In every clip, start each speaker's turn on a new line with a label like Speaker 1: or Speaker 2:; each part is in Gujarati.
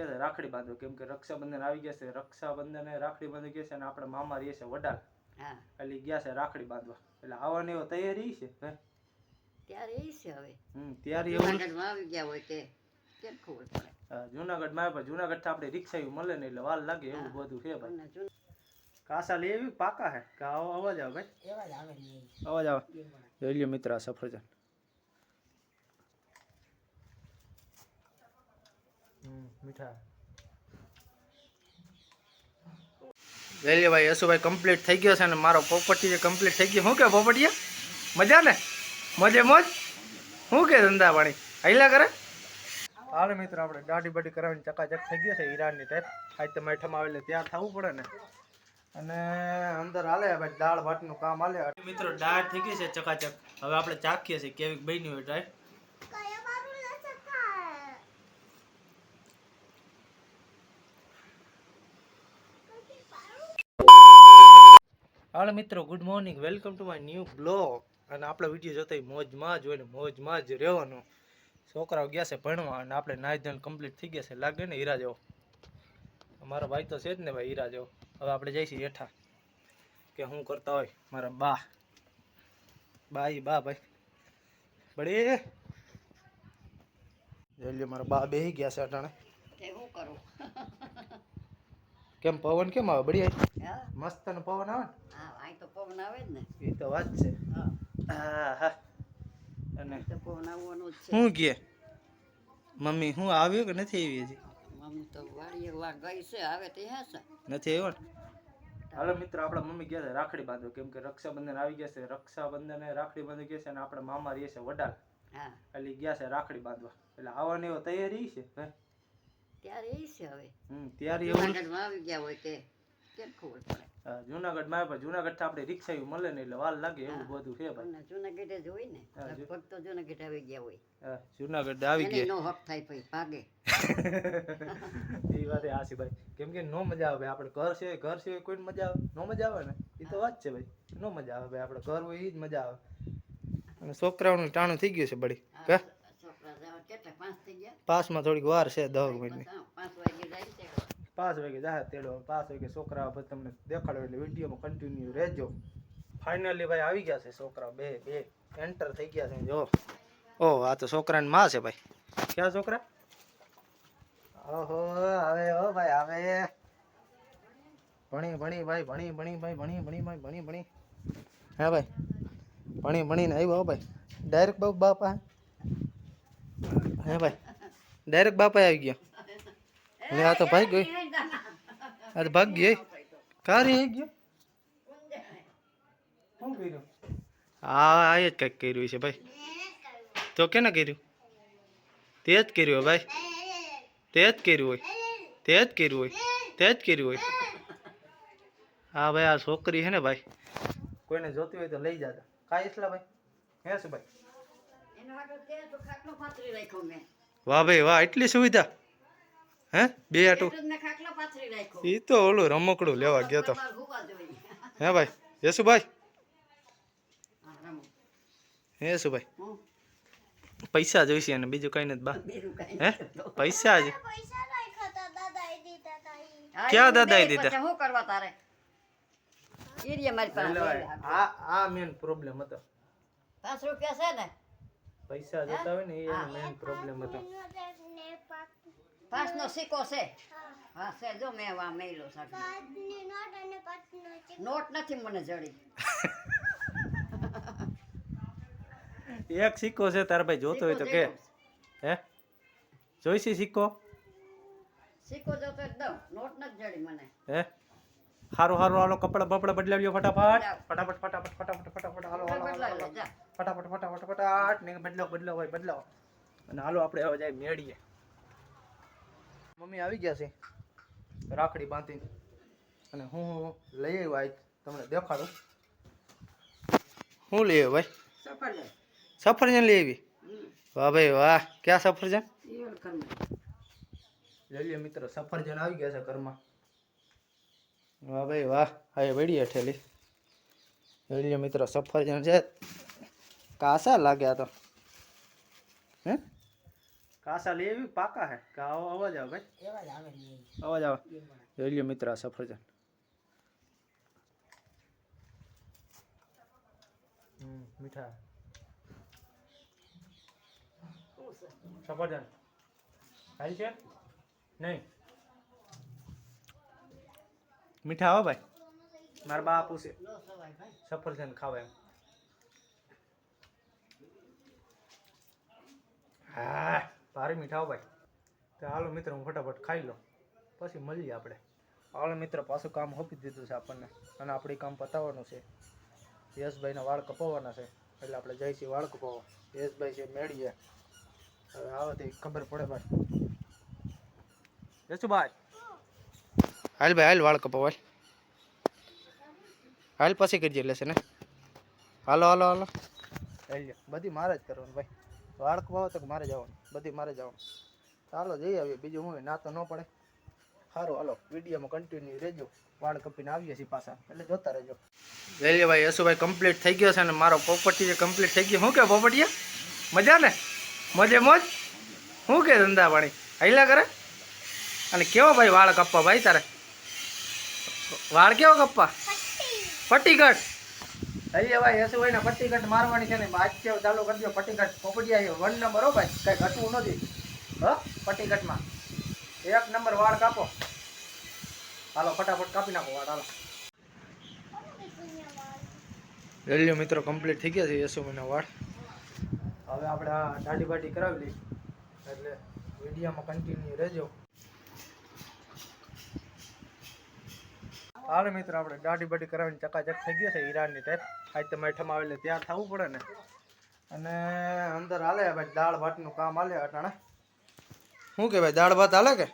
Speaker 1: ગયા છે રાખડી બાંધો કેમ કે રક્ષાબંધન આવી ગયા છે. રક્ષાબંધન રાખડી બાંધી ગયા છે અને આપણે મામા રહીએ છે વડાલ. એટલે ગયા છે રાખડી બાંધવા. એટલે આવવાની એવો તૈયારી છે હે?
Speaker 2: ત્યારે એ છે હવે.
Speaker 1: હમ ત્યારે એવું
Speaker 2: આવી ગયા હોય તે. કેમ ખબર પડે?
Speaker 1: જુનાગઢમાં જુનાગઢથી આપણે રિક્ષા મળે ને એટલે વાર લાગે એવું બધું છે ભાઈ. કાસા લઈ પાકા હે? કે આવો અવાજ આવે ભાઈ?
Speaker 2: એવા આવે
Speaker 1: અવાજ આવે. જોઈ લ્યો મિત્ર સફરજન. મીઠા. લ્યો ભાઈ યશુભાઈ કમ્પ્લીટ થઈ ગયો છે ને મારો પોપટી કમ્પ્લીટ થઈ ગયો શું કે પોપટીયા મજા ને? મજે મોજ? શું કે ધંધા પાણી હાઈલા કરે? હાલ મિત્રો આપણે દાઢી બાઢી કરાવીને ચકાચક થઈ ગયો છે ઈરાનની ટાઈપ આજ તમે ઠમા એટલે ત્યાં થવું પડે ને. અને અંદર હાલે ભાઈ દાળ ભાતનું કામ હાલે. મિત્રો દાળ થઈ ગઈ છે ચકાચક. હવે આપણે ચાખીએ છીએ કેવી બની હોય ટ્રાય હાલો મિત્રો good morning welcome to my new blog અને આપણો વીડિયો જોતા મોજમાં જ હોય ને મોજમાં જ રહેવાનું. છોકરાઓ ગયા છે ભણવા અને આપણે નાઈ ધોઈને કમ્પ્લીટ થઈ ગયા છે. લાગે ને હીરા જેવો. મારો ભાઈ તો છે જ ને ભાઈ હીરા જેવો. હવે આપણે જઈશું હેઠા. કે હું કરતા હોય? મારા બા. બા ઈ બા ભાઈ. બડે જઈ લ્યો મારા બા બેહી ગયા છે અટાણે. કેમ પવન કેમ આવે? બઢિયા
Speaker 2: હા
Speaker 1: મસ્ત નો પવન આવે
Speaker 2: હા અહીં તો પવન આવે જ ને.
Speaker 1: ને એ તો વાત છે.
Speaker 2: હા.
Speaker 1: અને
Speaker 2: તો પવન આવવાનો છે.
Speaker 1: શું કે? મમ્મી હું આવ્યો કે નથી આવી હજી?
Speaker 2: મમ્મી તો વાડીએ વા ગઈ છે આવે તે હે છે.
Speaker 1: નથી આવ્યો ને? હાલો મિત્રો આપણા મમ્મી ગયા છે રાખડી બાંધો કેમ કે રક્ષાબંધન આવી ગયા છે. રક્ષાબંધન રાખડી બાંધો ગયા છે અને આપણા મામા રહે છે વડાલ. એટલે ગયા છે રાખડી બાંધવા. એટલે આવવાની એવો તૈયારી છે
Speaker 2: ત્યારે એ છે હવે.
Speaker 1: હમ ત્યારે એવું
Speaker 2: આવી ગયા હોય તે. કેમ ખબર પડે?
Speaker 1: જુનાગઢથી આપણે રિક્ષા મળે ને એટલે વાલ લાગે એવું બધું છે ભાઈ.
Speaker 2: જુનાગઢ જ હોય ને લગભગ તો જુનાગઢ આવી ગયા હોય.
Speaker 1: જુનાગઢ આવી ગયા.
Speaker 2: નો હક થાય ભાઈ ભાગે.
Speaker 1: એ વાત હાચી ભાઈ. કેમ કે નો મજા આવે આપણે ઘર છે ઘર સિવાય કોઈ મજા આવે? નો મજા આવે ને? એ તો વાત છે ભાઈ. નો મજા આવે ભાઈ આપણે ઘર હોય એ જ મજા આવે. અને છોકરાઓનું ટાણું થઈ ગયું છે બળી. કે?
Speaker 2: છોકરા જવા કેટલા પાંચ થઈ ગયા?
Speaker 1: પાસમાં થોડીક વાર છે દસ મિનિટની
Speaker 2: બસ, હા, પાંચ વાગે જાય છે
Speaker 1: પાંચ વાગે જાહે તેડો પાંચ વાગે છોકરા પછી તમને દેખાડો એટલે વિડીયોમાં કન્ટિન્યુ રહેજો ફાઇનલી ભાઈ આવી ગયા છે છોકરા બે બે એન્ટર થઈ ગયા છે જો ઓહ આ તો છોકરાની માં છે ભાઈ ક્યાં છોકરા ઓહો આવે ઓ ભાઈ આવે ભણી ભણી ભાઈ ભણી ભણી ભાઈ ભણી ભણી ભાઈ ભણી ભણી હા ભાઈ ભણી ભણીને આવ્યો હો ભાઈ ડાયરેક્ટ બાપ બાપા હે ભાઈ ડાયરેક્ટ બાપા આવી ગયા લે આ તો ભાઈ ગઈ આ તો ભાગ ગઈ કારી આવી ગયો શું કર્યું હા આ જ કંઈક કર્યું છે ભાઈ તો કેને કર્યું તે જ કર્યું હોય ભાઈ તે જ કર્યું હોય તે જ કર્યું હોય તે જ કર્યું હોય હા ભાઈ આ છોકરી છે ને ભાઈ કોઈને જોતી હોય તો લઈ જાતા કાંઈ એટલા ભાઈ હે શું ભાઈ વાહ ભાઈ વાહ એટલી સુવિધા હે? બે આટું. એ તો ઓલું રમકડું લેવા ગયો તો. હે ભાઈ? યશુભાઈ
Speaker 2: હા,
Speaker 1: હે યશુભાઈ પૈસા જોઈશે અને બીજું કઈ નથી બા. હે? પૈસા જ. ક્યાં
Speaker 2: દાદા
Speaker 1: દીધા?
Speaker 2: શું કરવા તારે? ઈરીએ મારી પાસે
Speaker 1: આ આ મેન પ્રોબ્લેમ હતો.
Speaker 2: પાંચ રૂપિયા છે ને?
Speaker 1: પૈસા જતા હોય ને એ મેન પ્રોબ્લેમ હતો.
Speaker 2: પાંચ નો સિક્કો છે? હા. છે. જો મેં વા મેલો સાહેબ નોટ નથી મને જડી.
Speaker 1: એક સિક્કો છે તારા ભાઈ જોતો હોય તો કે. હે? જોઈશી સિક્કો?
Speaker 2: સિક્કો જોતો દઉં. નોટ નથી જડી મને.
Speaker 1: હે? હારું હારું હાલો કપડા બપડા બદલાવી લ્યો ફટાફટ ફટાફટ ફટાફટ ફટાફટ ફટાફટ હાલો હાલો. ફટાફટ ફટાફટ ફટાફટ. ને બદલાવ બદલાવ હોય બદલાવ. અને હાલો આપણે હવે જાય મેળીએ. મમ્મી આવી ગયા છે. રાખડી બાંધીને. અને હું લઈ આવ્યો આજ તમને દેખાડું. હું લઈ આવ્યો ભાઈ.
Speaker 2: સફરજન.
Speaker 1: સફરજન લઈ આવી? વાહ ભાઈ વાહ. ક્યાં સફરજન? લઈએ મિત્ર સફરજન આવી ગયા છે ઘરમાં. વાહ ભાઈ વાહ. હા વળી ઠેલી લઈ મિત્રો સફરજન છે. કાસા લાગ્યા તો. હે? કાસા લઈ આવી પાકા હે? કે આવો અવાજ આવે ભાઈ?
Speaker 2: એવા જ આવે ને
Speaker 1: અવાજ આવે. જોઈ લ્યો મિત્ર આ સફરજન. હમ મીઠા.
Speaker 2: શું છે
Speaker 1: સફરજન. ખાઈ છે? નહીં. મીઠા હો ભાઈ. મારા બા પૂછે.
Speaker 2: નો સવાય ભાઈ.
Speaker 1: સફરજન ખાવ એમ. હા. ભારે મીઠા ભાઈ. તો હાલો મિત્ર હું ફટાફટ ખાઈ લો પછી મળીએ આપણે. હાલો મિત્ર પાછું કામ હોપી દીધું છે આપણને. અને આપણે કામ પતાવવાનું છે. યશભાઈના વાળ કપાવવાના છે. એટલે આપણે છીએ વાળ કપાવવા. યશભાઈ છે મેળીએ હવે આવતી ખબર પડે ભાઈ. યશુભાઈ. હાલ ભાઈ હાલ વાળ કપાવ હાલ. હાલ પછી કરજે લેશે ને. હાલો હાલો હાલો. હાલ બધી મારે જ કરવાનું ભાઈ. વાળ કપાવો તો મારે જવાનું. બધી મારે જવાનું. ચાલો જઈ આવીએ. બીજું હું ના તો ન પડે. સારું હાલો. વિડીયોમાં કન્ટિન્યુ રહેજો. વાળ કપીને આવીએ છીએ પાછા. એટલે જોતા રહેજો. વેલી ભાઈ યશુભાઈ કમ્પ્લીટ થઈ ગયો છે ને મારો પોપટી જે કમ્પ્લીટ થઈ ગયો. શું કે પોપટીયા મજા ને? મજે મોજ? શું કે ધંધા પાણી હૈલા કરે? અને કેવો ભાઈ વાળ કપ્પા ભાઈ તારે? વાળ કેવો કપ્પા? પટ્ટી કટ. હજી ભાઈ યશુભાઈ ને પટ્ટી કટ મારવાની છે ને બાદ ચાલુ કરી દો પટ્ટી કટ પોપડિયા વન નંબર હો ભાઈ કઈ ઘટવું નથી. હ પટ્ટી કટમાં એક નંબર વાળ કાપો. હાલો ફટાફટ કાપી નાખો વાળ હાલો. રેલીઓ મિત્રો કમ્પ્લીટ થઈ ગયા છે યશુભાઈના વાળ. હવે આપણે આ દાઢી બાટી કરાવી લઈ એટલે વિડીયોમાં કન્ટિન્યુ રહેજો. હાલો મિત્રો, આપણે દાઢી બાટી કરાવીને ચકાચક થઈ ગયો છે ઈરાનની ટાઈપ આજ તમારે ઠમાવે એટલે ત્યાં થવું પડે ને. અને અંદર હાલે ભાઈ દાળ ભાતનું કામ હાલે, અટાણે. શું કે ભાઈ દાળ ભાત હાલે કે?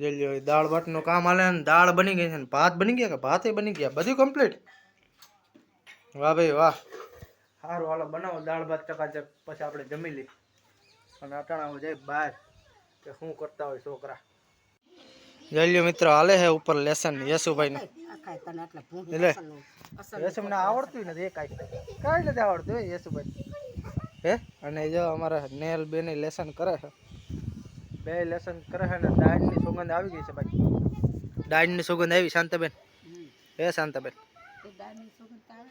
Speaker 1: જે લ્યો દાળ ભાતનું કામ હાલે ને, દાળ બની ગઈ છે ને, ભાત બની ગયા કે ભાતે બની ગયા? બધું કમ્પ્લીટ વાહ ભાઈ, વાહ. સારું હાલો, બનાવો દાળ ભાત ચકાચક, પછી આપણે જમી લઈ અને અટાણા જાય બહાર, કે શું કરતા હોય છોકરા. જલ્યો મિત્રો હાલે હે ઉપર લેસન યશુભાઈ ને
Speaker 2: એટલે
Speaker 1: યશુ મને આવડતું નથી એ કાંઈ. કાંઈ નથી આવડતું હે યશુભાઈ. હે? અને જો અમારા નેલ બેને લેસન કરે છે. બે લેસન કરે છે ને દાળની સુગંધ આવી ગઈ છે ભાઈ. દાળની સુગંધ આવી શાંતાબેન? હે શાંતાબેન?
Speaker 2: દાળની સુગંધ આવે.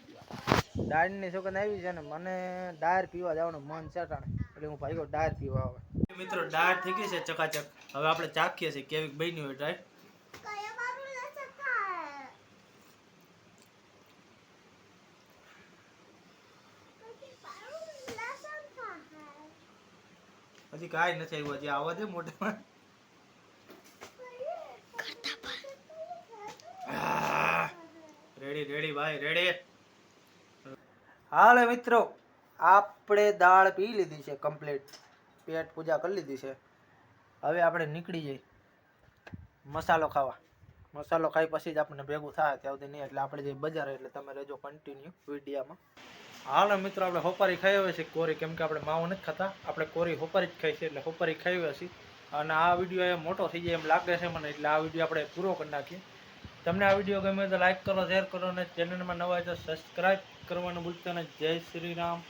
Speaker 1: દાળની સુગંધ આવી છે ને મને ડાયર પીવા જવાનું મન છે એટલે હું ભાઈ ડાયર પીવા આવે. મિત્રો ડાયર થઈ ગઈ છે ચકાચક. હવે આપણે ચાખીએ છીએ કેવી બની હોય ડાયર હજી કાંઈ નથી આવ્યું હજી આવવા દે મોઢામાં. રેડી રેડી ભાઈ રેડી હાલે મિત્રો. આપણે દાળ પી લીધી છે કમ્પ્લીટ પેટ પૂજા કરી લીધી છે. હવે આપણે નીકળી જઈએ. મસાલો ખાવા. મસાલો ખાઈ પછી જ આપણને ભેગું થાય ત્યાં સુધી નહીં. એટલે આપણે જે બજાર એટલે તમે રહેજો કન્ટિન્યુ વિડીયામાં. હાલ મિત્રો, આપણે હોપારી ખાઈ આવ્યા છીએ. કોરી કેમ કે આપણે માવો નથી ખાતા. આપણે કોરી હોપારી જ ખાઈ છે એટલે હોપારી ખાઈ આવ્યા છીએ. અને આ વીડિયો એ મોટો થઈ જાય એમ લાગે છે મને. એટલે આ વીડિયો આપણે પૂરો કરી નાખીએ. તમને આ વીડિયો ગમે તો લાઈક કરો શેર કરો અને ચેનલમાં નવા હોય તો સબસ્ક્રાઈબ કરવાનું ભૂલતા નહીં. જય શ્રી રામ.